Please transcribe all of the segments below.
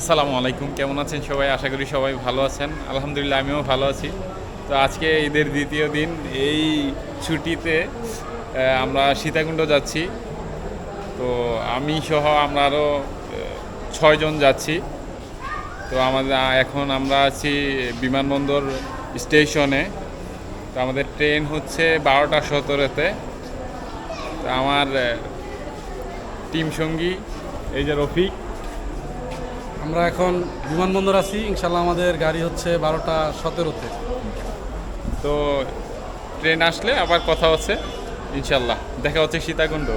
আসসালামু আলাইকুম। কেমন আছেন সবাই? আশা করি সবাই ভালো আছেন। আলহামদুলিল্লাহ, আমিও ভালো আছি। তো আজকে ঈদের দ্বিতীয় দিন। এই ছুটিতে আমরা সীতাকুণ্ড যাচ্ছি। তো আমি সহ আমরা আরও ছয়জন যাচ্ছি। তো আমাদের এখন আমরা আছি বিমানবন্দর স্টেশনে। তো আমাদের ট্রেন হচ্ছে বারোটা সতেরোতে। তো আমার টিম সঙ্গী, এই যে রফিক আমরা এখন বিমানবন্দর আছি। ইনশাল্লাহ আমাদের গাড়ি হচ্ছে বারোটা সতেরোতে। তো ট্রেন আসলে আবার কথা হচ্ছে। ইনশাল্লাহ। দেখা হচ্ছে Sitakunda.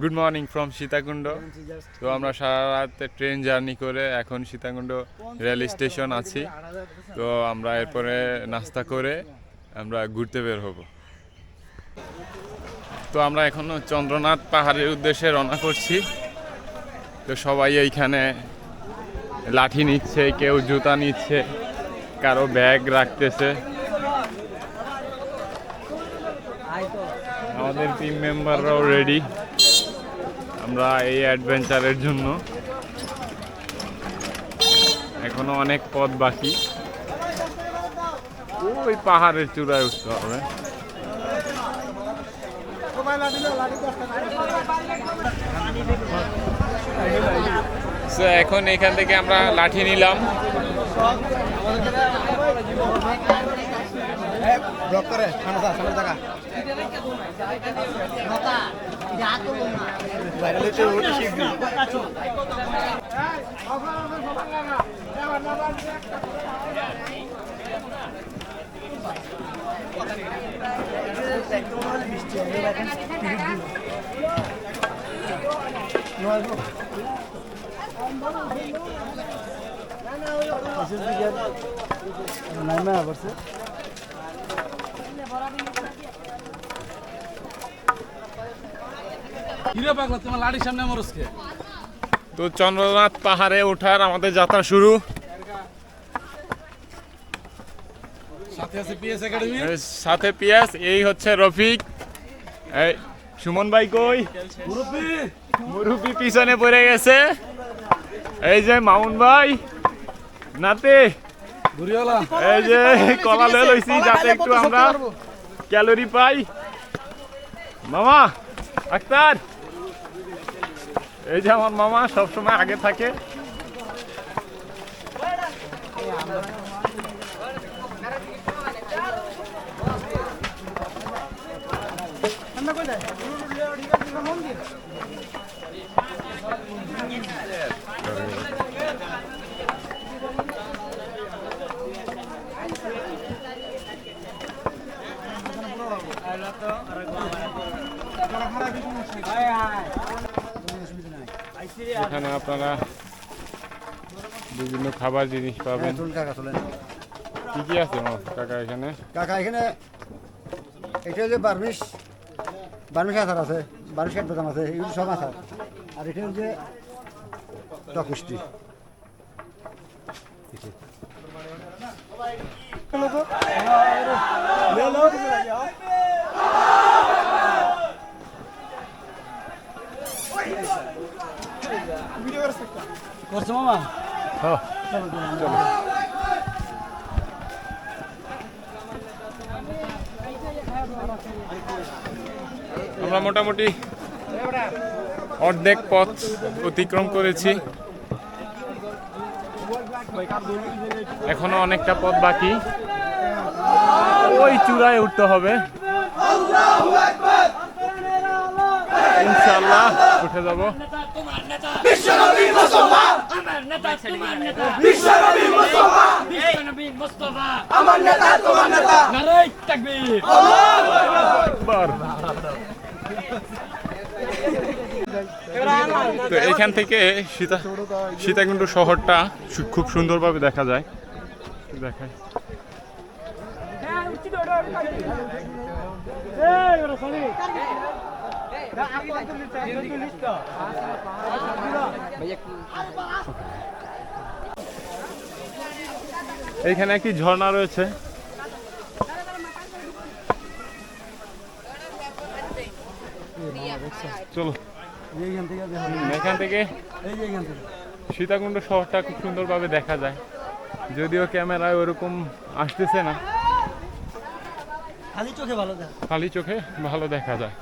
Good morning from Sitakunda তো আমরা সারা রাত ট্রেন জার্নি করে এখন সীতাকুণ্ড রেল স্টেশন আছি। তো আমরা এরপরে নাস্তা করে আমরা ঘুরতে বের হব। তো আমরা এখনও চন্দ্রনাথ পাহাড়ের উদ্দেশ্যে রওনা করছি। তো সবাই এইখানে লাঠি নিচ্ছে, কেউ জুতা নিচ্ছে, কারও ব্যাগ রাখতেছে। আমাদের টিম মেম্বাররাও রেডি আমরা এই অ্যাডভেঞ্চারের জন্য। এখনও অনেক পথ বাকি। ওই পাহাড়ের চূড়ায় উঠতে হবে। এখন এখান থেকে আমরা লাঠি নিলাম। ব্লক করে সামনে থাকা সামনে থাকা ভাইরাল হচ্ছে ওটা শিখবি নাইমা পড়ছে হিরে পাগলা তোমার লাড়ির সামনে মরসকে তো চন্দ্রনাথ পাহাড়ে ওঠার আমাদের যাত্রা শুরু। সাথে আছে পিএস একাডেমি সাথে পিয়াস এই হচ্ছে রফিক। এই সুমন ভাই কই? মুরব্বি! মুরুবি পিছনে পড়ে গেছে। এই যে মামুন ভাই নাতে। এই যে কলা লয়ে লইছি যাতে একটু আমরা ক্যালোরি পাই। মামা আক্তার। এই যে আমার মামা সবসময় আগে থাকে এখানে আপনারা বিভিন্ন খাবার জিনিস পাবেন। চলুন কি কি আছে কাকা এখানে? কাকা এখানে এটা যে বার্মিশ। বার্মিশ আচার আছে বার্মিশ এক দোকান আছে এগুলো সব আচার। আর এটা যে টক মিষ্টি করছ মামা? আমরা মোটামুটি অর্ধেক পথ অতিক্রম করেছি। এখনও অনেকটা পথ বাকি। ওই চূড়ায় উঠতে হবে। ইনশাল্লাহ উঠে যাব। বিশ্বনবী মুস্তফা। আমার নেতা তোমার নেতা বিশ্বনবী মুস্তফা। বিশ্বনবী মুস্তফা আমার নেতা তোমার নেতা। নারাই তাকবীর একবার তো এখান থেকে সীতা সীতাকুণ্ড শহরটা খুব সুন্দরভাবে দেখা যায়। দেখায় এইখানে একটি ঝর্ণা রয়েছে। চলো। এখান থেকে সীতাকুণ্ড শহরটা খুব সুন্দরভাবে দেখা যায়। যদিও ক্যামেরায় ওরকম আসতেছে না। খালি চোখে ভালো দেখা। খালি চোখে ভালো দেখা যায়।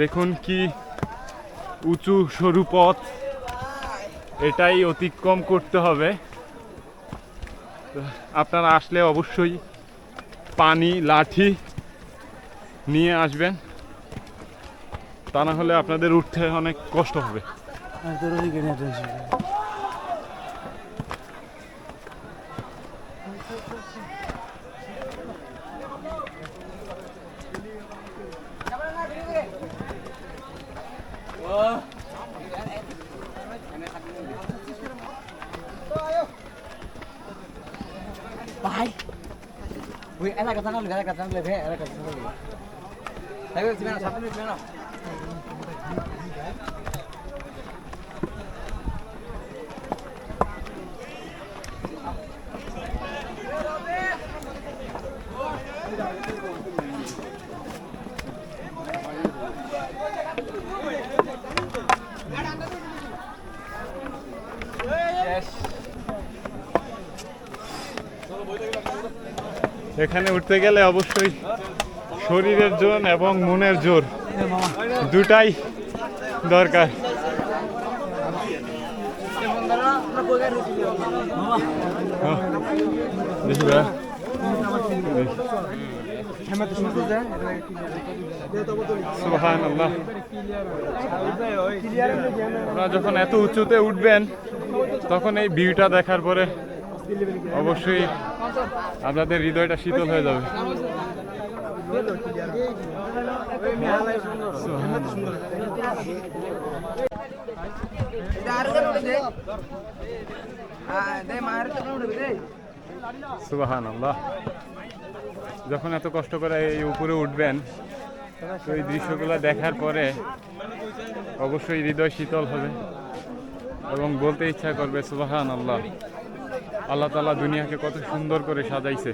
দেখুন কি উঁচু, সরু পথ। এটাই অতিক্রম করতে হবে। আপনারা আসলে অবশ্যই পানি, লাঠি নিয়ে আসবেন। তা না হলে আপনাদের উঠতে অনেক কষ্ট হবে। ఎలా కథనాలు ఎలా కథనాలు లేవే ఎలా కథనాలు లేవే సరే వచ్చినా సప్లై వచ్చినా এখানে উঠতে গেলে অবশ্যই শরীরের জোর এবং মনের জোর দুটাই দরকার। যখন এত উঁচুতে উঠবেন, তখন এই ভিউটা দেখার পরে অবশ্যই আপনাদের হৃদয়টা শীতল হয়ে যাবে। সুবাহান আল্লাহ যখন এত কষ্ট করে এই উপরে উঠবেন, তো এই দৃশ্যগুলো দেখার পরে অবশ্যই হৃদয় শীতল হবে এবং বলতে ইচ্ছা করবে সুবাহান আল্লাহ আল্লাহ তালা দুনিয়াকে কত সুন্দর করে সাজাইছে।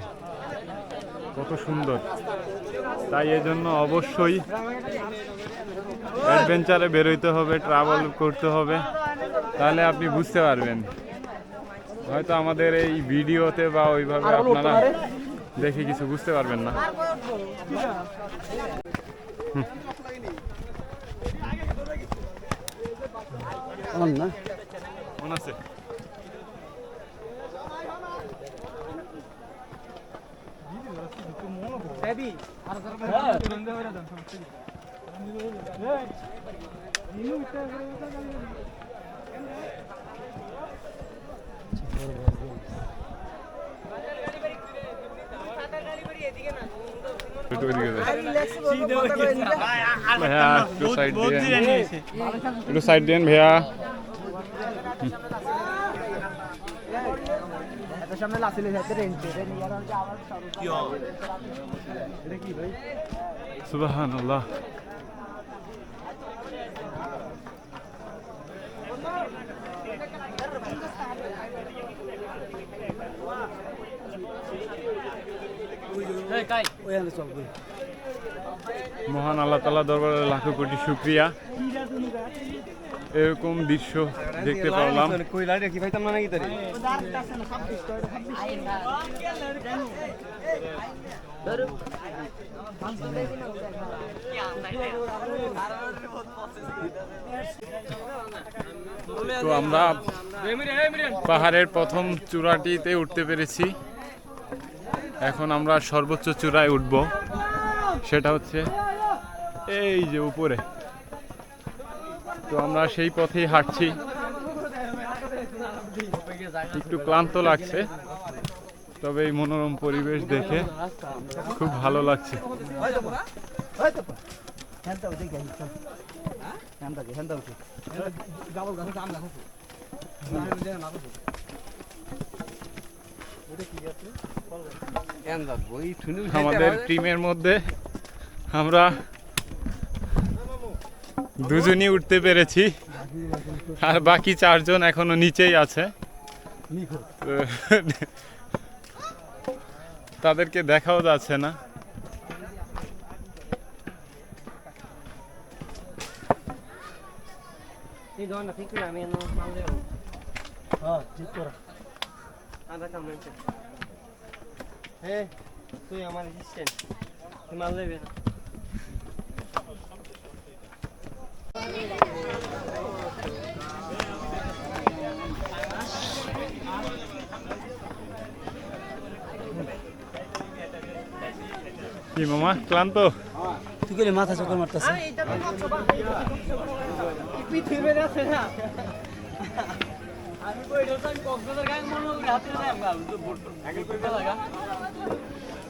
কত সুন্দর। তাই এই জন্য অবশ্যই অ্যাডভেঞ্চারে বেরোইতে হবে ট্রাভেল করতে হবে। তাহলে আপনি বুঝতে পারবেন। হয়তো আমাদের এই ভিডিওতে বা ওইভাবে আপনারা দেখে কিছু বুঝতে পারবেন না। আছে। একটু সাইড দিয়ে। একটু সাইড দেন ভাইয়া? সুবাহান আল্লাহ ওইখানে চল বই মহান আল্লাহ তালা দরবারে লাখো কোটি শুক্রিয়া। এরকম দৃশ্য দেখতে পারলাম। তো আমরা পাহাড়ের প্রথম চূড়াটিতে উঠতে পেরেছি। এখন আমরা সর্বোচ্চ চূড়ায় উঠব। সেটা হচ্ছে এই যে উপরে। তো আমরা সেই পথেই হাঁটছি। একটু ক্লান্ত লাগছে, তবে এই মনোরম পরিবেশ দেখে খুব ভালো লাগছে। আমাদের টিমের মধ্যে আমরা দুজনই উঠতে পেরেছি। আর বাকি চারজন এখনও নিচেই আছে। তাদেরকে দেখাও যাচ্ছে না। এই দোকানটা ঠিক করে আমি এনে মাল দেবো হ্যাঁ ঠিক কর আধা কাম হয়েছে হ্যাঁ তুই আমার অ্যাসিস্ট্যান্ট তুই মাল দেবে না কি মামা ক্লান্ত? তুই করে মাথা মারতেছে। লাগা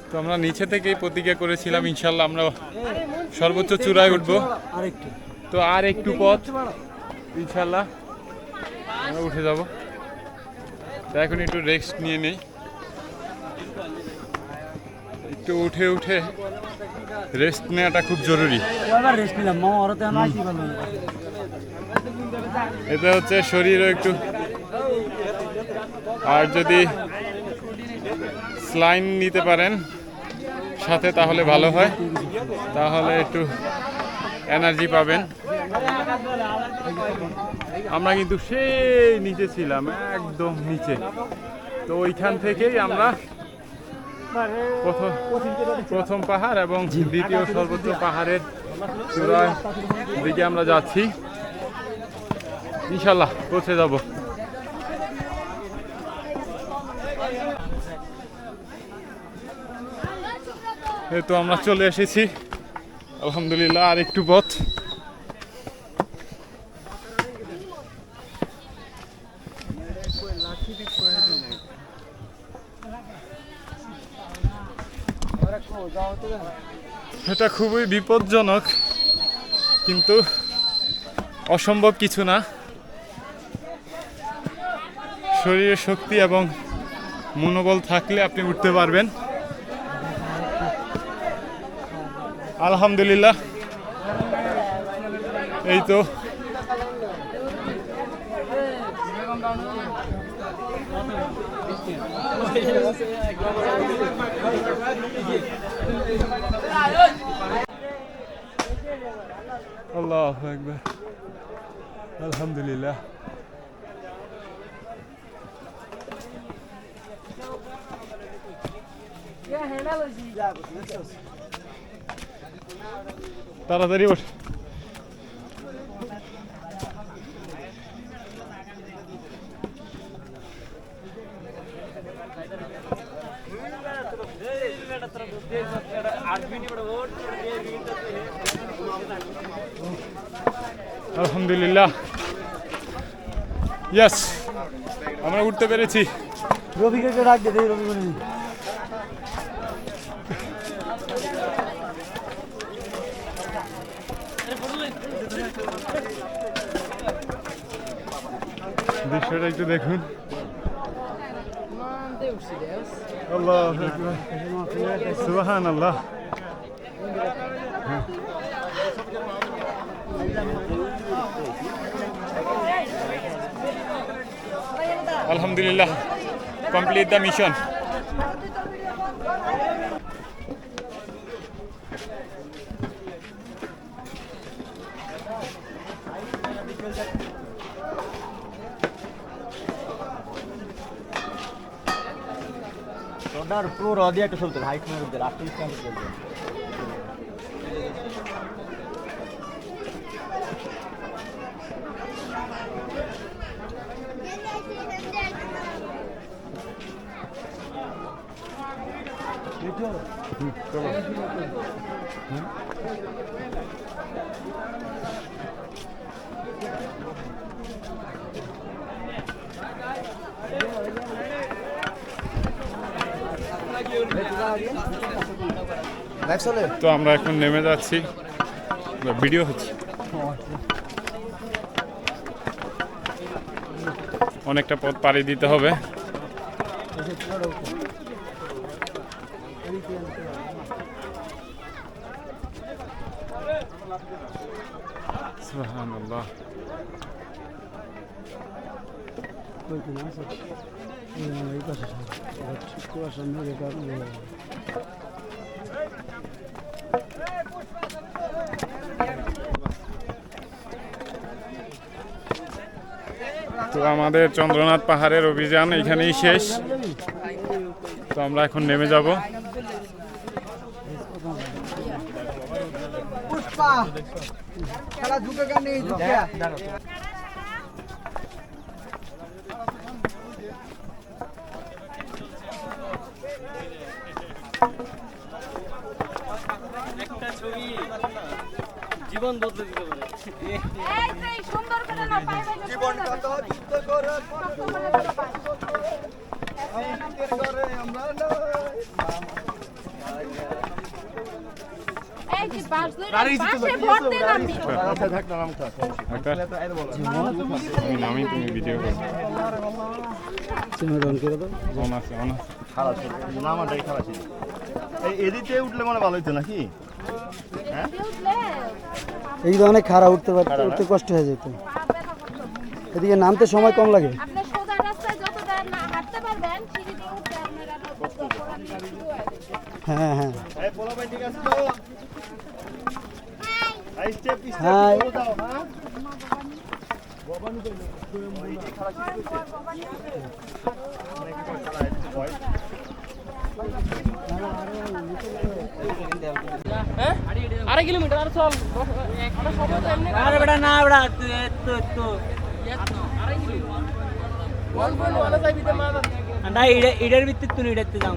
তো আমরা নিচে থেকেই প্রতিজ্ঞা করেছিলাম ইনশাল্লাহ আমরা সর্বোচ্চ চূড়ায় উঠবো। আরেকটু। তো আর একটু পথ। ইনশাল্লাহ আমরা উঠে যাব। এখন একটু রেস্ট নিয়ে নেই। একটু উঠে উঠে রেস্ট নেওয়াটা খুব জরুরি। এতে হচ্ছে শরীরও একটু। আর যদি স্লাইন নিতে পারেন সাথে তাহলে ভালো হয়। তাহলে একটু এনার্জি পাবেন। আমরা কিন্তু সেই নিচে ছিলাম, একদম নিচে। তো ওইখান থেকেই আমরা প্রথম প্রথম পাহাড় এবং দ্বিতীয় সর্বোচ্চ পাহাড়ের চূড়ার দিকে আমরা যাচ্ছি। ইনশাল্লাহ পৌঁছে যাব। তো আমরা চলে এসেছি। আলহামদুলিল্লাহ, আর একটু পথ। এটা খুবই বিপজ্জনক, কিন্তু অসম্ভব কিছু না। শরীরের শক্তি এবং মনোবল থাকলে আপনি উঠতে পারবেন। আলহামদুলিল্লাহ। এই তো। আল্লাহ একবার আলহামদুলিল্লাহ। তাড়াতাড়ি ওঠ। আলহামদুলিল্লাহ। ইয়াস আমরা উঠতে পেরেছি। রবিকে ডাক দে রবি দৃশ্যটা একটু দেখুন। আল্লাহ সুবাহান আল্লাহ আলহামদুলিল্লাহ কমপ্লিট দ্য মিশন তোর পুরো র দিয়ে একটা চলতে হাইট মেরে দিতে তো আমরা এখন নেমে যাচ্ছি। ভিডিও হচ্ছে। অনেকটা পথ পাড়ি দিতে হবে। সুবহানাল্লাহ। তো আমাদের চন্দ্রনাথ পাহাড়ের অভিযান এখানেই শেষ। তো আমরা এখন নেমে যাব। পুষ্পা খেলা ঢুকে কেন খারাপ এদিকে উঠলে মানে ভালো হতো নাকি এই অনেক খাড়া উঠতে পারতে উঠতে কষ্ট হয়ে যেত। এদিকে নামতে সময় কম লাগে। আপনি সোজা রাস্তায় যতটা না হাঁটতে পারবেন সিঁড়ি দিয়ে উঠতে আপনার আর কষ্ট করার নেই, শুরু হয়ে যাবে। হ্যাঁ হ্যাঁ। এই পোলা ভাই ঠিক আছে তো? এই স্টেপ স্টেপ দাও হ্যাঁ? আড়াই কিলোমিটার আর চল। তো এমনি আরে বেটা না বেটা তো তো আন্ডা ইডের ভিত্তিতে তুই ইডেতে যাও